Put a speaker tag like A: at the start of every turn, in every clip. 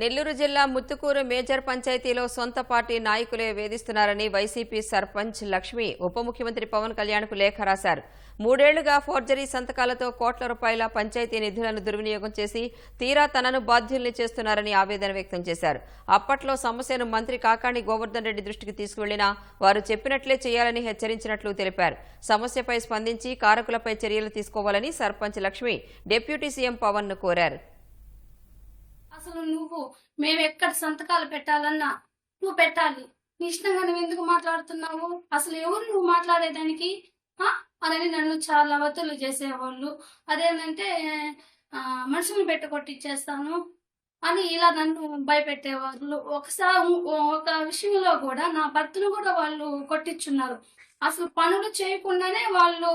A: నెల్లూరు జిల్లా ముత్తుకూరు మేజర్ పంచాయతీలో సొంత పార్టీ నాయకులే వేధిస్తున్నారని వైసీపీ సర్పంచ్ లక్ష్మి ఉప ముఖ్యమంత్రి పవన్ కళ్యాణ్కు లేఖ రాశారు. మూడేళ్ళుగా ఫోర్జరీ సంతకాలతో కోట్ల రూపాయల పంచాయతీ నిధులను దుర్వినియోగం చేసి తీరా తనను బాధ్యుల్ని చేస్తున్నారని ఆవేదన వ్యక్తం చేశారు. అప్పట్లో సమస్యను మంత్రి కాకాణి గోవర్ధన్ రెడ్డి దృష్టికి తీసుకువెళ్ళినా వారు చెప్పినట్లే చేయాలని హెచ్చరించినట్లు తెలిపారు. సమస్యపై స్పందించి కారకులపై చర్యలు తీసుకోవాలని సర్పంచ్ లక్ష్మి డిప్యూటీ సీఎం పవన్ను కోరారు.
B: నువ్వు మేము ఎక్కడ సంతకాలు పెట్టాలన్నా నువ్వు పెట్టాలి. నీ ఇష్టంగా నువ్వు ఎందుకు మాట్లాడుతున్నావు? అసలు ఎవరు నువ్వు మాట్లాడేదానికి? అని నన్ను చాలా వత్తులు చేసేవాళ్ళు. అదేంటంటే మనుషులు పెట్టుకొట్టిచ్చేస్తాను అని ఇలా నన్ను భయపెట్టేవాళ్ళు. ఒకసారి ఒక విషయంలో కూడా నా భర్తను కూడా వాళ్ళు కొట్టించున్నారు అసలు పనులు చేయకుండానే వాళ్ళు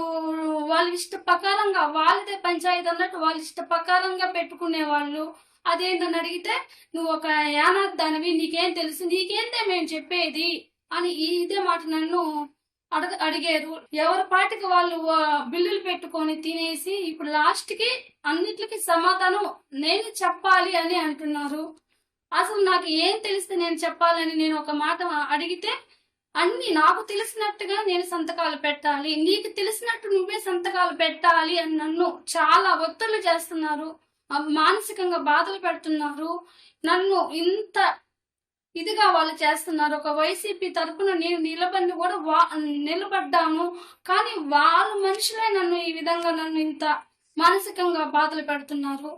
B: వాళ్ళ ఇష్ట ప్రకారంగా వాళ్ళదే పంచాయతీ అన్నట్టు వాళ్ళ ఇష్ట ప్రకారంగా పెట్టుకునే వాళ్ళు అదేంటని అడిగితే నువ్వు ఒక యానాథ్ దానివి నీకేం తెలుసు నీకేంటే మేము చెప్పేది? అని ఈ- ఇదే మాట నన్ను అడగ అడిగారు. ఎవరి పాటికి వాళ్ళు బిల్లులు పెట్టుకొని తినేసి ఇప్పుడు లాస్ట్కి అన్నిటికి సమాధానం నేను చెప్పాలి అని అంటున్నారు. అసలు నాకు ఏం తెలిస్తే నేను చెప్పాలని నేను ఒక మాట అడిగితే అన్ని నాకు తెలిసినట్టుగా నేను సంతకాలు పెట్టాలి. నీకు తెలిసినట్టు నువ్వే సంతకాలు పెట్టాలి అని నన్ను చాలా ఒత్తిళ్ళు చేస్తున్నారు. మానసికంగా బాధలు పెడుతున్నారు. నన్ను ఇంత ఇదిగా వాళ్ళు చేస్తున్నారు. ఒక వైసీపీ తరఫున నేను నిలబడి కూడా వా నిలబడ్డాను. కానీ వాళ్ళ మనుషులే నన్ను ఈ విధంగా నన్ను ఇంత మానసికంగా బాధలు పెడుతున్నారు.